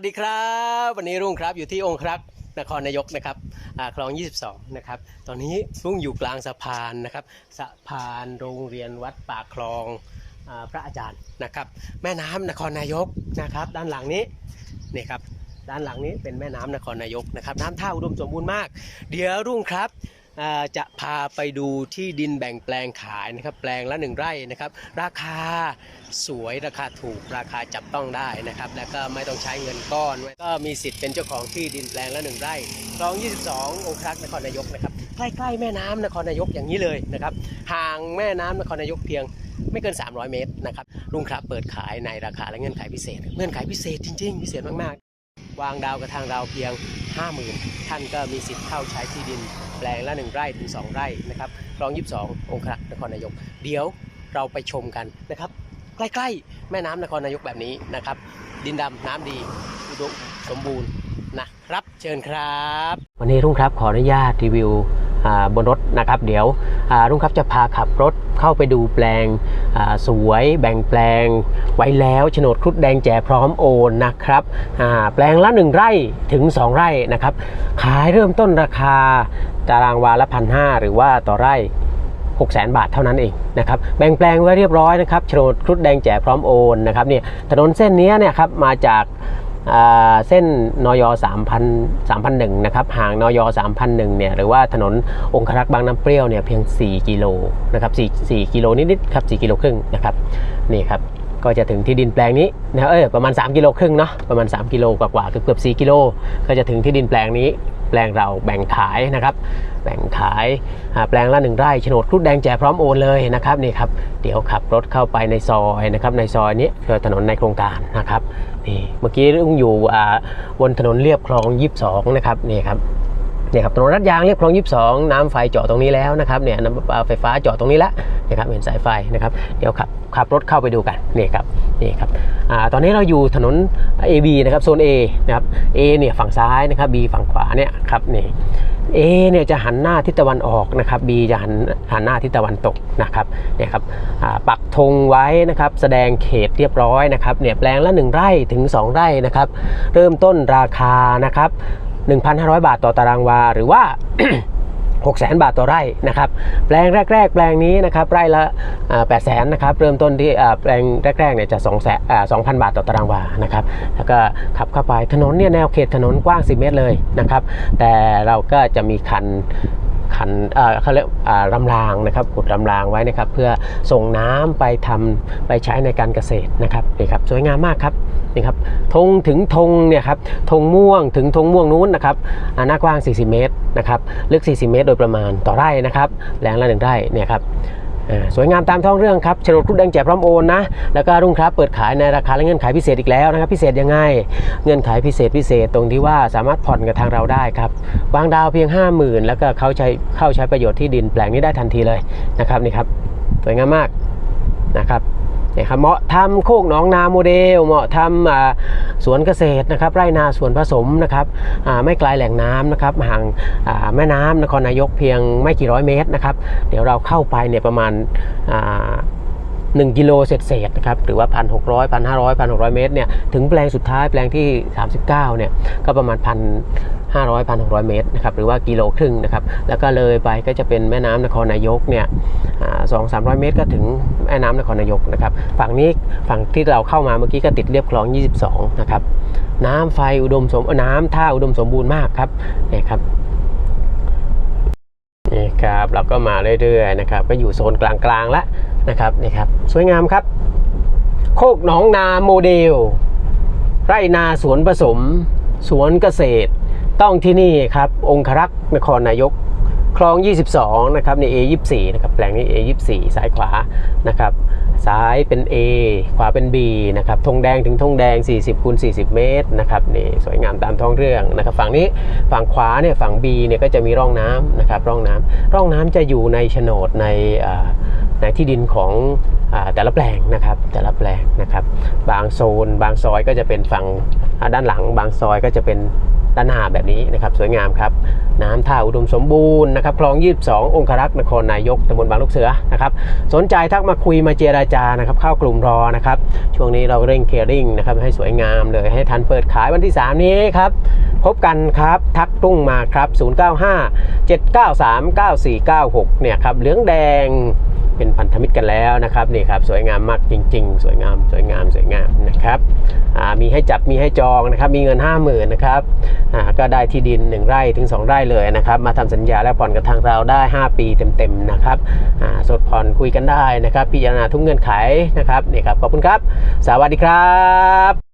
วัสดีครับ วันนี้รุ่งครับอยู่ที่องครักษ์นครนายกนะครับคลอง 22 นะครับ ตอนนี้รุ่งอยู่กลางสะพานนะครับสะพานโรงเรียนวัดป่าคลองอพระอาจารย์นะครับ แม่น้ำนครนายกนะครับ ด้านหลังนี้นี่ครับด้านหลังนี้เป็นแม่น้ำนครนายกนะครับ น้ำท่าอุดมสมบูรณ์มาก เดี๋ยวรุ่งครับ จะพาไปดูที่ดินแบ่งแปลงขายนะครับแปลงละหนึ่งไร่นะครับ ราคาสวยราคาถูกราคาจับต้องได้นะครับ แล้วก็ไม่ต้องใช้เงินก้อน ก็มีสิทธิ์เป็นเจ้าของที่ดินแปลงละหนึ่งไร่คลอง 22 องครักษ์นครนายกนะครับใกล้ๆแม่น้ำนครนายกอย่างนี้เลยนะครับห่างแม่น้ำนครนายกเพียงไม่เกิน 300 เมตรนะครับลุงครับเปิดขายในราคาและเงื่อนไขพิเศษ เงื่อนไขพิเศษจริง ๆ พิเศษมากๆ วางดาวกับทางเราเพียง 50,000 ท่านก็มีสิทธิ์เข้าใช้ที่ดินแปลงละ 1 ไร่ถึง 2 ไร่นะครับคลอง 22 องครักษ์นครนายก เดี๋ยวเราไปชมกันนะครับ ใกล้ๆ แม่น้ำนครนายกแบบนี้นะครับ ดินดำน้ำดี อุดมสมบูรณ์นะครับ เชิญครับ วันนี้รุ่งครับขออนุญาตรีวิว บนรถนะครับ เดี๋ยวรุ่งครับจะพาขับรถเข้าไปดูแปลงสวยแบ่งแปลงไว้แล้วโฉนดครุฑแดงแจกพร้อมโอนนะครับแปลงละ 1 ไร่ถึง 2 ไร่นะครับ ขายเริ่มต้นราคาตารางวาละพันหหรือว่าต่อไร่6 0 0 0 0บาทเท่านั้นเองนะครับแบ่งแปลงไว้เรียบร้อยนะครับโฉนดครุฑแดงแจกพร้อมโอนนะครับเนี่ยถนนเส้นนี้เนี่ยครับมาจาก เส้นนย3,000 3,001นะครับห่างนย3,001เนี่ยหรือว่าถนนองครักษ์บางน้ำเปรี้ยวเนี่ยเพียง 4 กิโลนะครับ4 4กิโลนิดๆครับ4กิโลครึ่งนะครับนี่ครับ ก็จะถึงที่ดินแปลงนี้นะเออประมาณ 3กิโลครึ่งเนาะประมาณ 3 กิโลกว่าๆเกือบๆ4กิโลก็จะถึงที่ดินแปลงนี้ แปลงเราแบ่งขายนะครับ แบ่งขายแปลงละหนึ่งไร่โฉนดครุฑแดงแจกพร้อมโอนเลยนะครับนี่ครับเดี๋ยวขับรถเข้าไปในซอยนะครับในซอยนี้คือถนนในโครงการนะครับนี่เมื่อกี้รุ่งอยู่อ่าบนถนนเรียบคลอง 22 นะครับนี่ครับ เนี่ยครับถนนรัดยางเรียบคลอง22น้ำไฟเจาะตรงนี้แล้วนะครับเนี่ยน้ำประปาไฟฟ้าเจาะตรงนี้แล้วนะครับเห็นสายไฟนะครับเดี๋ยวขับขับรถเข้าไปดูกันนี่ครับนี่ครับอตอนนี้เราอยู่ถนน AB นะครับโซน A นะครับ A เนี่ยฝั่งซ้ายนะครับ B ฝั่งขวาเนี่ยครับนี่ A เนี่ยจะหันหน้าทิศตะวันออกนะครับ B จะหันหันหน้าทิศตะวันตกนะครับเนี่ยครับปักธงไว้นะครับแสดงเขตเรียบร้อยนะครับเนี่ยแปลงละ 1 ไร่ถึง 2 ไร่นะครับเริ่มต้นราคานะครับ 1,500 บาทต่อตารางวา หรือว่า 6 0 0 0 0 0บาทต่อไร่นะครับแปลงแรก ๆ แปลงนี้นะครับไร่ละ8 0 0 0 0นะครับเริ่มต้นที่แปลงแรกๆเนี่ยจะ2 0 0 0 2,000บาทต่อตารางวานะครับแล้วก็ขับเข้าไปถนนเนี่ยแนวเขตถนนกว้าง 10 เมตรเลยนะครับแต่เราก็จะมีคัน ขันเขาเรียกรำรางนะครับขุดรำรางไว้นะครับเพื่อส่งน้ำไปทำไปใช้ในการเกษตรนะครับนี่ครับสวยงามมากครับนี่ครับธงถึงธงเนี่ยครับธงม่วงถึงธงม่วงนู้นนะครับอาหน้ากว้าง 40 เมตรนะครับลึก 40 เมตร โดยประมาณต่อไร่นะครับแรงละหนึ่งไร่เนี่ยครับ สวยงามตามท้องเรื่องครับโฉนดครุฑแดงแจกพร้อมโอนนะ แล้วก็รุ่งครับเปิดขายในราคาและเงื่อนไขพิเศษอีกแล้วนะครับพิเศษยังไงเงื่อนไขพิเศษพิเศษตรงที่ว่าสามารถผ่อนกับทางเราได้ครับวางดาวเพียง 50,000 แล้วก็เขาใช้เข้าใช้ประโยชน์ที่ดินแปลงนี้ได้ทันทีเลยนะครับนี่ครับสวยงามมากนะครับ นี่ยครับเหมาะทำโคกหนองนาโมเดล เหมาะทำสวนเกษตรนะครับไร่นาสวนผสมนะครับไม่ไกลแหล่งน้ำนะครับห่างแม่น้ำนครนายกเพียงไม่กี่ร้อยเมตรนะครับเดี๋ยวเราเข้าไปเนี่ยประมาณอ่า1กิโลเศษเศษๆนะครับหรือว่า 1,600 1,500 1,600 เมตรเนี่ยถึงแปลงสุดท้ายแปลงที่ 39เนี่ยก็ประมาณ 500 1,600 เมตรนะครับหรือว่ากิโลครึ่งนะครับแล้วก็เลยไปก็จะเป็นแม่น้ำนครนายกเนี่ยสองสามร้อยเมตรก็ถึงแม่น้ำนครนายกนะครับฝั่งนี้ฝั่งที่เราเข้ามาเมื่อกี้ก็ติดเรียบคลอง 22 นะครับน้ำไฟอุดมสมน้ำท่าอุดมสมบูรณ์มากครับนี่ครับนี่ครับเราก็มาเรื่อยๆนะครับก็อยู่โซนกลางๆแล้วนะครับนี่ครับสวยงามครับ โคกหนองนาโมเดล ไร่นาสวนผสม สวนเกษตร ต้องที่นี่ครับองครักษ์นครนายกคลอง 22 นะครับใน A24 นะครับแปลงนี้ A24 ซ้ายขวานะครับซ้ายเป็น A ขวาเป็น B นะครับธงแดงถึงธงแดง 40คูณ40 เมตรนะครับนี่สวยงามตามท้องเรื่องนะครับฝั่งนี้ฝั่งขวาเนี่ยฝั่ง B เนี่ยก็จะมีร่องน้ำนะครับร่องน้ำร่องน้ำจะอยู่ในโฉนดในในที่ดินของอแต่ละแปลงนะครับแต่ละแปลงนะครับบางโซน บางซอยก็จะเป็นฝั่งด้านหลัง บางซอยก็จะเป็น ด้านหน้าแบบนี้นะครับสวยงามครับน้ำท่าอุดมสมบูรณ์นะครับคลอง 22 องครักษ์นครนายกตำบลบางลูกเสือนะครับสนใจทักมาคุยมาเจราจานะครับเข้ากลุ่มรอนะครับช่วงนี้เราเร่งเคลียร์ริ่งนะครับให้สวยงามเลยให้ทันเปิดขายวันที่ 3 นี้ครับพบกันครับทักตุ้งมาครับ 095 793 9496 เนี่ยครับเหลืองแดง เป็นพันธมิตรกันแล้วนะครับนี่ครับสวยงามมากจริง ๆ สวยงามสวยงามสวยงามนะครับมีให้จับมีให้จองนะครับมีเงิน 5 0,000นะครับก็ได้ที่ดิน 1 ไร่ถึง 2 ไร่เลยนะครับมาทำสัญญาและผ่อนกับทางเราได้ 5 ปีเต็มๆนะครับสดผ่อนคุยกันได้นะครับพิจารณาทุกเงื่อนไขนะครับนี่ครับขอบคุณครับ สวัสดีครับ